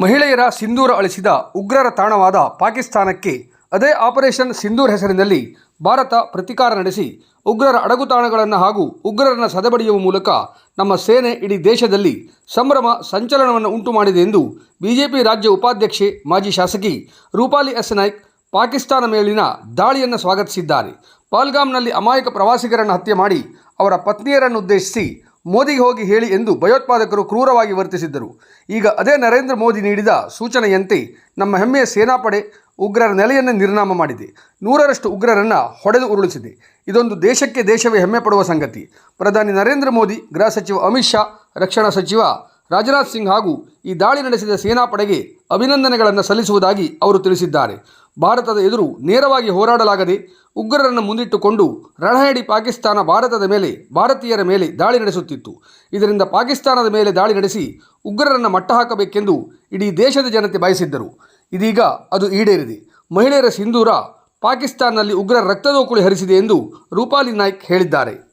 ಮಹಿಳೆಯರ ಸಿಂಧೂರ ಅಳಿಸಿದ ಉಗ್ರರ ತಾಣವಾದ ಪಾಕಿಸ್ತಾನಕ್ಕೆ ಅದೇ ಆಪರೇಷನ್ ಸಿಂಧೂರ್ ಹೆಸರಿನಲ್ಲಿ ಭಾರತ ಪ್ರತಿಕಾರ ನಡೆಸಿ ಉಗ್ರರ ಅಡಗುತಾಣಗಳನ್ನು ಹಾಗೂ ಉಗ್ರರನ್ನು ಸದಬಡಿಯುವ ಮೂಲಕ ನಮ್ಮ ಸೇನೆ ಇಡೀ ದೇಶದಲ್ಲಿ ಸಂಭ್ರಮ ಸಂಚಲನವನ್ನು ಉಂಟು ಮಾಡಿದೆ ಎಂದು ಬಿಜೆಪಿ ರಾಜ್ಯ ಉಪಾಧ್ಯಕ್ಷೆ ಮಾಜಿ ಶಾಸಕಿ ರೂಪಾಲಿ ಎಸ್ ನಾಯ್ಕ್ ಪಾಕಿಸ್ತಾನ ಮೇಲಿನ ದಾಳಿಯನ್ನು ಸ್ವಾಗತಿಸಿದ್ದಾರೆ. ಪಾಲ್ಗಾಮ್ನಲ್ಲಿ ಅಮಾಯಕ ಪ್ರವಾಸಿಗರನ್ನು ಹತ್ಯೆ ಮಾಡಿ ಅವರ ಪತ್ನಿಯರನ್ನು ಉದ್ದೇಶಿಸಿ ಮೋದಿಗೆ ಹೋಗಿ ಹೇಳಿ ಎಂದು ಭಯೋತ್ಪಾದಕರು ಕ್ರೂರವಾಗಿ ವರ್ತಿಸಿದ್ದರು. ಈಗ ಅದೇ ನರೇಂದ್ರ ಮೋದಿ ನೀಡಿದ ಸೂಚನೆಯಂತೆ ನಮ್ಮ ಹೆಮ್ಮೆಯ ಸೇನಾಪಡೆ ಉಗ್ರರ ನೆಲೆಯನ್ನು ನಿರ್ನಾಮ ಮಾಡಿದೆ. ನೂರರಷ್ಟು ಉಗ್ರರನ್ನು ಹೊಡೆದು ಉರುಳಿಸಿದೆ. ಇದೊಂದು ದೇಶಕ್ಕೆ ದೇಶವೇ ಹೆಮ್ಮೆ ಪಡುವ ಸಂಗತಿ. ಪ್ರಧಾನಿ ನರೇಂದ್ರ ಮೋದಿ, ಗೃಹ ಸಚಿವ ಅಮಿತ್ ಶಾ, ರಕ್ಷಣಾ ಸಚಿವ ರಾಜನಾಥ್ ಸಿಂಗ್ ಹಾಗೂ ಈ ದಾಳಿ ನಡೆಸಿದ ಸೇನಾಪಡೆಗೆ ಅಭಿನಂದನೆಗಳನ್ನು ಸಲ್ಲಿಸುವುದಾಗಿ ಅವರು ತಿಳಿಸಿದ್ದಾರೆ. ಭಾರತದ ಎದುರು ನೇರವಾಗಿ ಹೋರಾಡಲಾಗದೆ ಉಗ್ರರನ್ನು ಮುಂದಿಟ್ಟುಕೊಂಡು ರಣಹೇಡಿ ಪಾಕಿಸ್ತಾನ ಭಾರತದ ಮೇಲೆ ಭಾರತೀಯರ ಮೇಲೆ ದಾಳಿ ನಡೆಸುತ್ತಿತ್ತು. ಇದರಿಂದ ಪಾಕಿಸ್ತಾನದ ಮೇಲೆ ದಾಳಿ ನಡೆಸಿ ಉಗ್ರರನ್ನು ಮಟ್ಟ ಹಾಕಬೇಕೆಂದು ಇಡೀ ದೇಶದ ಜನತೆ ಬಯಸಿದ್ದರು. ಇದೀಗ ಅದು ಈಡೇರಿದೆ. ಮಹಿಳೆಯರ ಸಿಂಧೂರ ಪಾಕಿಸ್ತಾನದಲ್ಲಿ ಉಗ್ರರ ರಕ್ತದೋಕುಳಿ ಹರಿಸಿದೆ ಎಂದು ರೂಪಾಲಿ ನಾಯ್ಕ್ ಹೇಳಿದ್ದಾರೆ.